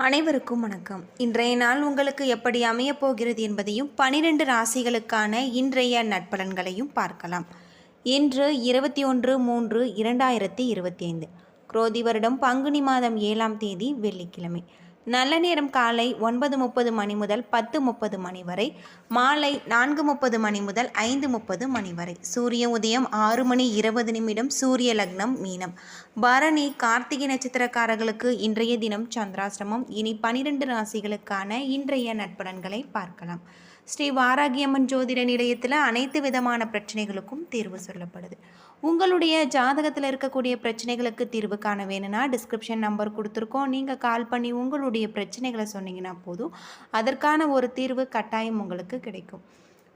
அனைவருக்கும் வணக்கம். இன்றைய நாள் உங்களுக்கு எப்படி அமையப் போகிறது என்பதையும் பனிரெண்டு ராசிகளுக்கான இன்றைய நட்பலன்களையும் பார்க்கலாம். இன்று இருபத்தி ஒன்று மூன்று இரண்டாயிரத்தி இருபத்தி ஐந்து. குரோதி வருடம் பங்குனி மாதம் ஏழாம் தேதி வெள்ளிக்கிழமை. நல்ல நேரம் காலை ஒன்பது முப்பது மணி முதல் பத்து முப்பது மணி வரை மாலை நான்கு முப்பது மணி முதல் ஐந்து முப்பது மணி வரை. சூரிய உதயம் ஆறு மணி இருபது நிமிடம் சூரிய லக்னம் மீனம். பரணி கார்த்திகை நட்சத்திரக்காரர்களுக்கு இன்றைய தினம் சந்திராசிரமம் இனி பனிரெண்டு ராசிகளுக்கான இன்றைய நட்பலன்களை பார்க்கலாம். ஸ்ரீ வாராகியம்மன் ஜோதிட நிலையத்தில் அனைத்து விதமான பிரச்சனைகளுக்கும் தீர்வு சொல்லப்படுது. உங்களுடைய ஜாதகத்தில் இருக்கக்கூடிய பிரச்சனைகளுக்கு தீர்வு காண வேணும்னா டிஸ்கிரிப்ஷன் நம்பர் கொடுத்துருக்கோம். நீங்கள் கால் பண்ணி உங்களுடைய பிரச்சனைகளை சொன்னீங்கன்னா போதும். அதற்கான ஒரு தீர்வு கட்டாயம் உங்களுக்கு கிடைக்கும்.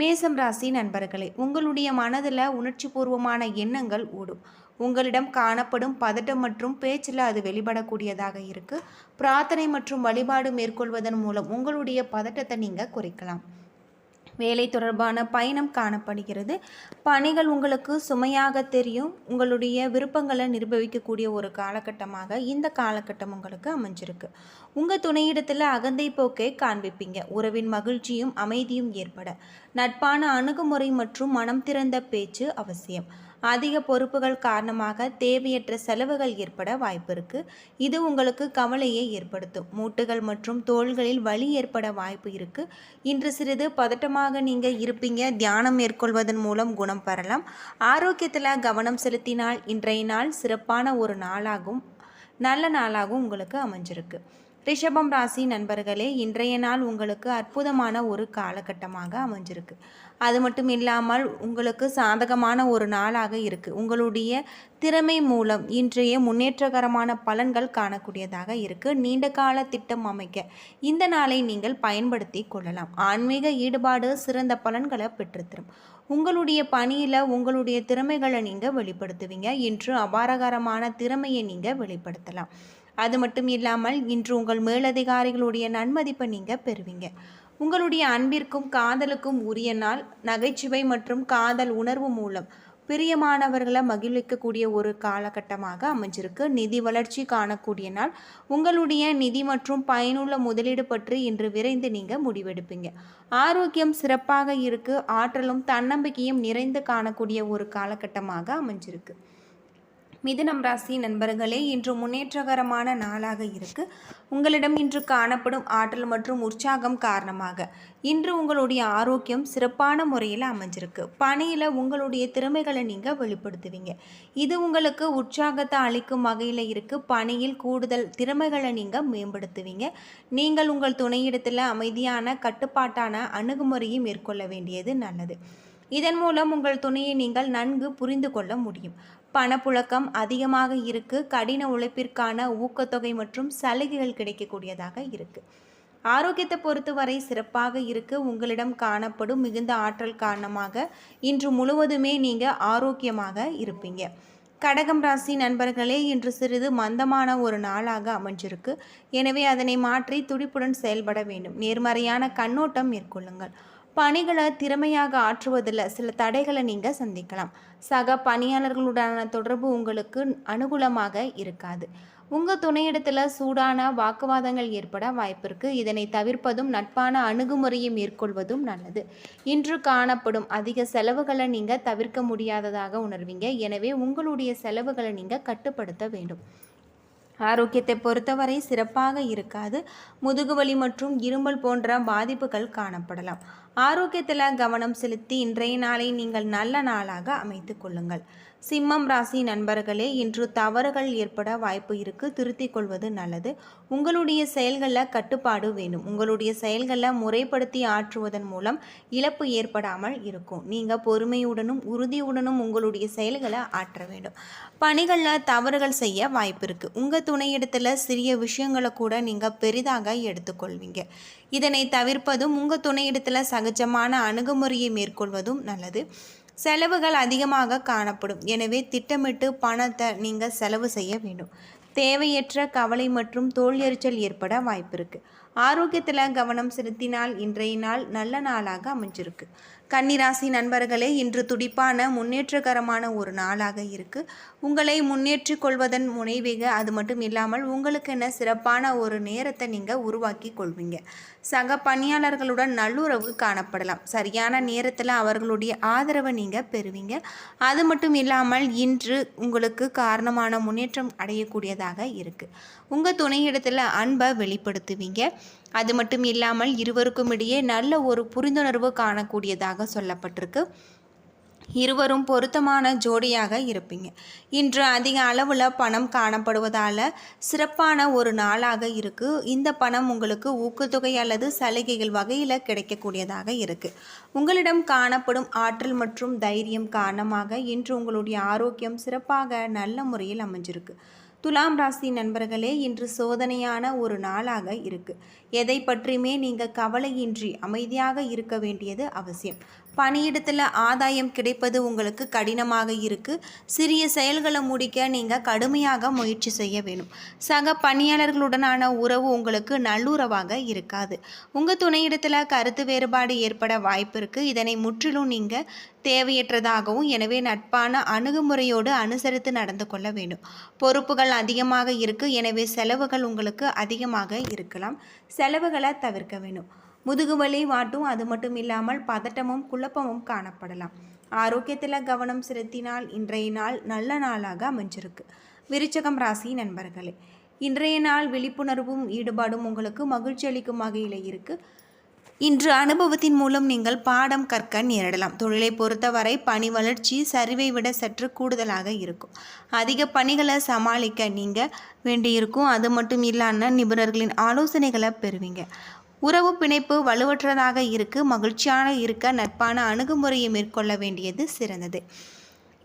மேசம் ராசி நண்பர்களே உங்களுடைய மனதில் உணர்ச்சிபூர்வமான எண்ணங்கள் ஓடும். உங்களிடம் காணப்படும் பதட்டம் மற்றும் பேச்சில் அது வெளிப்படக்கூடியதாக இருக்குது பிரார்த்தனை மற்றும் வழிபாடு மேற்கொள்வதன் மூலம் உங்களுடைய பதட்டத்தை நீங்கள் குறைக்கலாம். வேலை தொடர்பான பயணம் காணப்படுகிறது. பணிகள் உங்களுக்கு சுமையாக தெரியும். உங்களுடைய விருப்பங்களை நிர்வகிக்கக்கூடிய ஒரு காலகட்டமாக இந்த காலகட்டம் உங்களுக்கு அமைஞ்சிருக்கு. உங்கள் துணையிடத்தில் அகந்தை போக்கை காண்பிப்பீங்க. உறவின் மகிழ்ச்சியும் அமைதியும் ஏற்பட. நட்பான அணுகுமுறை மற்றும் மனம் திறந்த பேச்சு அவசியம். அதிக பொறுப்புகள் காரணமாக தேவையற்ற செலவுகள் ஏற்பட வாய்ப்பு இது உங்களுக்கு கவலையை ஏற்படுத்தும். மூட்டுகள் மற்றும் தோள்களில் வலி ஏற்பட வாய்ப்பு இருக்கு. இன்று சிறிது பதட்டமாக நீங்கள் இருப்பீங்க. தியானம் மேற்கொள்வதன் மூலம் குணம் பெறலாம். ஆரோக்கியத்தில் கவனம் செலுத்தினால் இன்றைய நாள் சிறப்பான ஒரு நாளாகும். நல்ல நாளாகவும் உங்களுக்கு அமைஞ்சிருக்கு. ரிஷபம் ராசி நண்பர்களே இன்றைய நாள் உங்களுக்கு அற்புதமான ஒரு காலகட்டமாக அமைஞ்சிருக்கு. அது மட்டும் இல்லாமல் உங்களுக்கு சாதகமான ஒரு நாளாக இருக்குது உங்களுடைய திறமை மூலம் இன்றைய முன்னேற்றகரமான பலன்கள் காணக்கூடியதாக இருக்குது நீண்ட கால திட்டம் அமைக்க இந்த நாளை நீங்கள் பயன்படுத்தி கொள்ளலாம். ஆன்மீக ஈடுபாடு சிறந்த பலன்களை பெற்றுத்தரும். உங்களுடைய பணியில் உங்களுடைய திறமைகளை நீங்கள் வெளிப்படுத்துவீங்க. இன்று அபாரகரமான திறமையை நீங்கள் வெளிப்படுத்தலாம். அது மட்டும் இல்லாமல் இன்று உங்கள் மேலதிகாரிகளுடைய நன்மதிப்பை நீங்கள் பெறுவீங்க. உங்களுடைய அன்பிற்கும் காதலுக்கும் உரிய நாள் நகைச்சுவை மற்றும் காதல் உணர்வு மூலம் பிரியமானவர்களை மகிழ்விக்கக்கூடிய ஒரு காலகட்டமாக அமைஞ்சிருக்கு. நிதி வளர்ச்சி காணக்கூடிய நாள். உங்களுடைய நிதி மற்றும் பயனுள்ள முதலீடு பற்றி இன்று விரைந்து நீங்கள் முடிவெடுப்பீங்க. ஆரோக்கியம் சிறப்பாக இருக்கு. ஆற்றலும் தன்னம்பிக்கையும் நிறைந்து காணக்கூடிய ஒரு காலகட்டமாக அமைஞ்சிருக்கு. மிதுனம் ராசி நண்பர்களே இன்று முன்னேற்றகரமான நாளாக இருக்கு. உங்களிடம் இன்று காணப்படும் ஆற்றல் மற்றும் உற்சாகம் காரணமாக இன்று உங்களுடைய ஆரோக்கியம் சிறப்பான முறையில் அமைஞ்சிருக்கு. பணியில் உங்களுடைய திறமைகளை நீங்கள் வெளிப்படுத்துவீங்க. இது உங்களுக்கு உற்சாகத்தை அளிக்கும் வகையில் இருக்கு. பணியில் கூடுதல் திறமைகளை நீங்கள் மேம்படுத்துவீங்க. நீங்கள் உங்கள் துணையிடத்தில் அமைதியான கட்டுப்பாட்டான அணுகுமுறையை மேற்கொள்ள வேண்டியது நல்லது. இதன் மூலம் உங்கள் துணையை நீங்கள் நன்கு புரிந்து கொள்ள முடியும். பணப்புழக்கம் அதிகமாக இருக்கு. கடின உழைப்பிற்கான ஊக்கத்தொகை மற்றும் சலுகைகள் கிடைக்கக்கூடியதாக இருக்கு. ஆரோக்கியத்தை பொறுத்தவரை சிறப்பாக இருக்கு. உங்களிடம் காணப்படும் மிகுந்த ஆற்றல் காரணமாக இன்று முழுவதுமே நீங்கள் ஆரோக்கியமாக இருப்பீங்க. கடகம் ராசி நண்பர்களே இன்று சிறிது மந்தமான ஒரு நாளாக அமைஞ்சிருக்கு. எனவே அதனை மாற்றி துடிப்புடன் செயல்பட வேண்டும். நேர்மறையான கண்ணோட்டம் மேற்கொள்ளுங்கள். பணிகளை திறமையாக ஆற்றுவதில் சில தடைகளை நீங்கள் சந்திக்கலாம். சக பணியாளர்களுடனான தொடர்பு உங்களுக்கு அனுகூலமாக இருக்காது. உங்கள் துணையிடத்தில் சூடான வாக்குவாதங்கள் ஏற்பட வாய்ப்பிற்கு இதனை தவிர்ப்பதும் நட்பான அணுகுமுறையை மேற்கொள்வதும் நல்லது. இன்று காணப்படும் அதிக செலவுகளை நீங்கள் தவிர்க்க முடியாததாக உணர்வீங்க. எனவே உங்களுடைய செலவுகளை நீங்கள் கட்டுப்படுத்த வேண்டும். ஆரோக்கியத்தை பொறுத்தவரை சிறப்பாக இருக்காது. முதுகுவலி மற்றும் இருமல் போன்ற பாதிப்புகள் காணப்படலாம். ஆரோக்கியத்தில் கவனம் செலுத்தி இன்றைய நாளை நீங்கள் நல்ல நாளாக அமைத்து கொள்ளுங்கள். சிம்மம் ராசி நண்பர்களே இன்று தவறுகள் ஏற்பட வாய்ப்பு இருக்கு. திருத்திக் கொள்வது நல்லது. உங்களுடைய செயல்களில் கட்டுப்பாடு வேணும். உங்களுடைய செயல்களை முறைப்படுத்தி ஆற்றுவதன் மூலம் இழப்பு ஏற்படாமல் இருக்கும். நீங்கள் பொறுமையுடனும் உறுதியுடனும் உங்களுடைய செயல்களை ஆற்ற வேண்டும். பணிகளில் தவறுகள் செய்ய வாய்ப்பு இருக்குது உங்கள் துணையிடத்தில் சிறிய விஷயங்களை கூட நீங்கள் பெரிதாக எடுத்துக்கொள்வீங்க. இதனை தவிர்ப்பதும் உங்கள் துணையிடத்தில் சகஜமான அணுகுமுறையை மேற்கொள்வதும் நல்லது. செலவுகள் அதிகமாக காணப்படும். எனவே திட்டமிட்டு பணத்தை நீங்கள் செலவு செய்ய வேண்டும். தேவையற்ற கவலை மற்றும் தோல் எரிச்சல் ஏற்பட வாய்ப்பு இருக்குது ஆரோக்கியத்தில் கவனம் செலுத்தினால் இன்றைய நாள் நல்ல நாளாக அமைஞ்சிருக்கு. கன்னிராசி நண்பர்களே இன்று துடிப்பான முன்னேற்றகரமான ஒரு நாளாக இருக்கு. உங்களை முன்னேற்றிக் கொள்வதன் முனைவேக அது மட்டும் இல்லாமல் உங்களுக்கென சிறப்பான ஒரு நேரத்தை நீங்கள் உருவாக்கி கொள்வீங்க. சக பணியாளர்களுடன் நல்லுறவு காணப்படலாம். சரியான நேரத்தில் அவர்களுடைய ஆதரவை நீங்கள் பெறுவீங்க. அது மட்டும் இல்லாமல் இன்று உங்களுக்கு காரணமான முன்னேற்றம் அடையக்கூடியதாக இருக்குது உங்கள் துணையிடத்தில் அன்பை வெளிப்படுத்துவீங்க. அது மட்டும் இல்லாமல் இருவருக்கும் இடையே நல்ல ஒரு புரிந்துணர்வு காணக்கூடியதாக சொல்லப்பட்டிருக்கு. இருவரும் பொருத்தமான ஜோடியாக இருப்பீங்க. இன்று அதிக அளவில் பணம் காணப்படுவதால் சிறப்பான ஒரு நாளாக இருக்குது இந்த பணம் உங்களுக்கு ஊக்கத்தொகை அல்லது சலுகைகள் வகையில் கிடைக்கக்கூடியதாக இருக்குது உங்களிடம் காணப்படும் ஆற்றல் மற்றும் தைரியம் காரணமாக இன்று உங்களுடைய ஆரோக்கியம் சிறப்பாக நல்ல முறையில் அமைஞ்சிருக்கு. துலாம் ராசி நண்பர்களே இன்று சோதனையான ஒரு நாளாக இருக்கு. எதை பற்றியுமே நீங்கள் கவலையின்றி அமைதியாக இருக்க வேண்டியது அவசியம். பணியிடத்தில் ஆதாயம் கிடைப்பது உங்களுக்கு கடினமாக இருக்குது சிறிய செயல்களை முடிக்க நீங்கள் கடுமையாக முயற்சி செய்ய வேணும் சக பணியாளர்களுடனான உறவு உங்களுக்கு நல்லுறவாக இருக்காது. உங்கள் துணையிடத்தில் கருத்து வேறுபாடு ஏற்பட வாய்ப்பு இருக்குது இதனை முற்றிலும் நீங்கள் தேவையற்றதாகவும் எனவே நட்பான அணுகுமுறையோடு அனுசரித்து நடந்து கொள்ள வேண்டும். பொறுப்புகள் அதிகமாக இருக்குது எனவே செலவுகள் உங்களுக்கு அதிகமாக இருக்கலாம். செலவுகளை தவிர்க்க வேண்டும். முதுகுவலி வாட்டும் அது மட்டும் இல்லாமல் பதட்டமும் குழப்பமும் காணப்படலாம். ஆரோக்கியத்தில் கவனம் செலுத்தினால் இன்றைய நாள் நல்ல நாளாக அமைஞ்சிருக்கு. விருச்சகம் ராசி நண்பர்களே இன்றைய நாள் விழிப்புணர்வும் ஈடுபாடும் உங்களுக்கு மகிழ்ச்சி அளிக்கும் வகையில் இருக்குது இன்று அனுபவத்தின் மூலம் நீங்கள் பாடம் கற்க நேரிடலாம். தொழிலை பொறுத்தவரை பணி வளர்ச்சி சரிவை விட சற்று கூடுதலாக இருக்கும். அதிக பணிகளை சமாளிக்க நீங்கள் வேண்டியிருக்கும். அது மட்டும் இல்லாமல் நிபுணர்களின் ஆலோசனைகளை பெறுவீங்க. உறவு பிணைப்பு வலுவற்றதாக இருக்கு மகிழ்ச்சியான இருக்க நட்பான அணுகுமுறையை மேற்கொள்ள வேண்டியது சிறந்தது.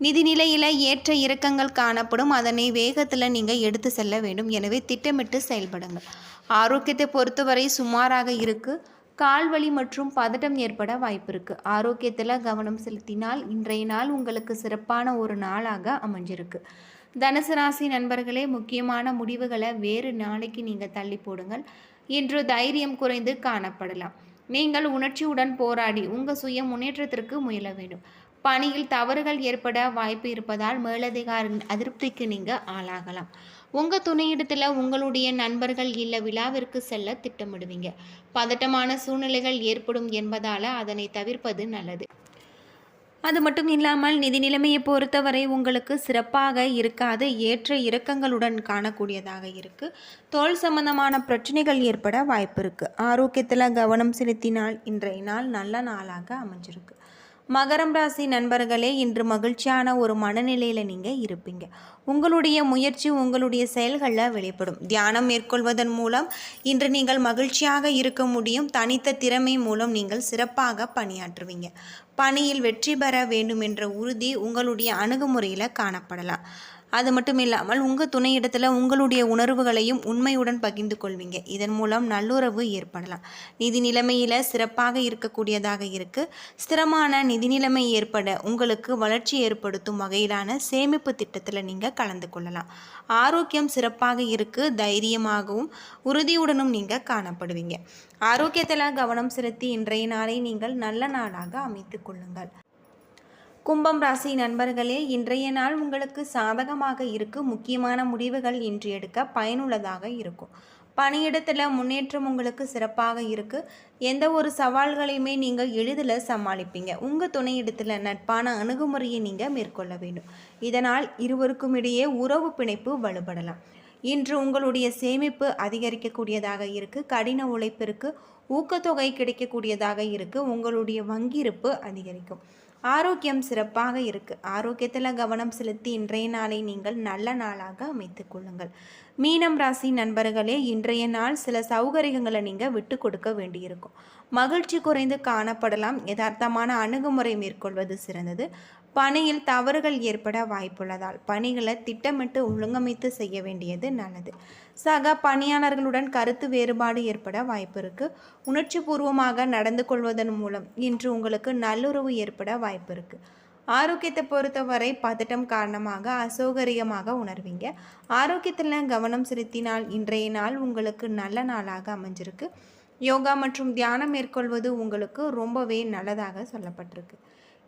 நிதிநிலையில் ஏற்ற இறக்கங்கள் காணப்படும். அதனை வேகத்தில் நீங்கள் எடுத்து செல்ல வேண்டும். எனவே திட்டமிட்டு செயல்படுங்கள். ஆரோக்கியத்தை பொறுத்தவரை சுமாராக இருக்கு. கால்வலி மற்றும் பதட்டம் ஏற்பட வாய்ப்பு இருக்கு. ஆரோக்கியத்தில் கவனம் செலுத்தினால் இன்றைய நாள் உங்களுக்கு சிறப்பான ஒரு நாளாக அமைஞ்சிருக்கு. தனுசு ராசி நண்பர்களே முக்கியமான முடிவுகளை வேறு நாளைக்கு நீங்கள் தள்ளி போடுங்கள். இன்று தைரியம் குறைந்து காணப்படலாம். நீங்கள் உணர்ச்சியுடன் போராடி உங்கள் சுய முன்னேற்றத்திற்கு முயல வேண்டும். பணியில் தவறுகள் ஏற்பட வாய்ப்பு இருப்பதால் மேலதிகாரின் அதிருப்திக்கு நீங்கள் ஆளாகலாம். உங்கள் துணையிடத்தில் உங்களுடைய நண்பர்கள் இல்லை விழாவிற்கு செல்ல திட்டமிடுவீங்க. பதட்டமான சூழ்நிலைகள் ஏற்படும் என்பதால் அதனை தவிர்ப்பது நல்லது. அது மட்டும் இல்லாமல் நிதி நிலைமையை பொறுத்தவரை உங்களுக்கு சிறப்பாக இருக்காது. ஏற்ற இறக்கங்களுடன் காணக்கூடியதாக இருக்குது தோல் சம்பந்தமான பிரச்சனைகள் ஏற்பட வாய்ப்பு இருக்குது ஆரோக்கியத்தில் கவனம் செலுத்தினால் இன்றைய நாள் நல்ல நாளாக அமைஞ்சிருக்கு. மகரம் ராசி நண்பர்களே இன்று மகிழ்ச்சியான ஒரு மனநிலையில் நீங்கள் இருப்பீங்க. உங்களுடைய முயற்சி உங்களுடைய செயல்களில் வெளிப்படும். தியானம் மேற்கொள்வதன் மூலம் இன்று நீங்கள் மகிழ்ச்சியாக இருக்க முடியும். தனித்த திறமை மூலம் நீங்கள் சிறப்பாக பணியாற்றுவீங்க. பணியில் வெற்றி பெற வேண்டும் என்ற உறுதி உங்களுடைய அணுகுமுறையில் காணப்படலாம். அது மட்டும் இல்லாமல் உங்கள் துணையிடத்தில் உங்களுடைய உணர்வுகளையும் உண்மையுடன் பகிர்ந்து கொள்வீங்க. இதன் மூலம் நல்லுறவு ஏற்படலாம். நிதி நிலைமையில் சிறப்பாக இருக்கக்கூடியதாக இருக்குது ஸ்திரமான நிதி நிலைமை ஏற்பட உங்களுக்கு வளர்ச்சி ஏற்படுத்தும் வகையிலான சேமிப்பு திட்டத்தில் நீங்கள் கலந்து கொள்ளலாம். ஆரோக்கியம் சிறப்பாக இருக்குது தைரியமாகவும் உறுதியுடனும் நீங்கள் காணப்படுவீங்க. ஆரோக்கியத்தில் கவனம் செலுத்தி இன்றைய நாளை நீங்கள் நல்ல நாளாக அமைத்து கொள்ளுங்கள். கும்பம் ராசி நண்பர்களே இன்றைய நாள் உங்களுக்கு சாதகமாக இருக்கு. முக்கியமான முடிவுகள் இன்று எடுக்க பயனுள்ளதாக இருக்கும். பணியிடத்தில் முன்னேற்றம் உங்களுக்கு சிறப்பாக இருக்குது எந்த ஒரு சவால்களையுமே நீங்கள் எளிதில் சமாளிப்பீங்க. உங்கள் துணையிடத்தில் நட்பான அணுகுமுறையை நீங்கள் மேற்கொள்ள வேண்டும். இதனால் இருவருக்கும் இடையே உறவு பிணைப்பு வலுப்படலாம். இன்று உங்களுடைய சேமிப்பு அதிகரிக்கக்கூடியதாக இருக்குது கடின உழைப்பிற்கு ஊக்கத்தொகை கிடைக்கக்கூடியதாக இருக்குது உங்களுடைய வங்கியிருப்பு அதிகரிக்கும். ஆரோக்கியம் சிறப்பாக இருக்குது ஆரோக்கியத்தில் கவனம் செலுத்தி இன்றைய நாளை நீங்கள் நல்ல நாளாக அமைத்து கொள்ளுங்கள். மீனம் ராசி நண்பர்களே இன்றைய நாள் சில சௌகரியங்களை நீங்கள் விட்டு கொடுக்க வேண்டியிருக்கும். மகிழ்ச்சி குறைந்து காணப்படலாம். யதார்த்தமான அணுகுமுறை மேற்கொள்வது சிறந்தது. பணியில் தவறுகள் ஏற்பட வாய்ப்புள்ளதால் பணிகளை திட்டமிட்டு ஒழுங்கமைத்து செய்ய வேண்டியது நல்லது. சக பணியாளர்களுடன் கருத்து வேறுபாடு ஏற்பட வாய்ப்பு இருக்கு. உணர்ச்சி பூர்வமாக நடந்து கொள்வதன் மூலம் இன்று உங்களுக்கு நல்லுறவு ஏற்பட வாய்ப்பு இருக்கு. ஆரோக்கியத்தை பொறுத்தவரை பதட்டம் காரணமாக அசௌகரியமாக உணர்வீங்க. ஆரோக்கியத்தில் கவனம் செலுத்தினால் இன்றைய நாள் உங்களுக்கு நல்ல நாளாக அமைஞ்சிருக்கு. யோகா மற்றும் தியானம் மேற்கொள்வது உங்களுக்கு ரொம்பவே நல்லதாக சொல்லப்பட்டிருக்கு.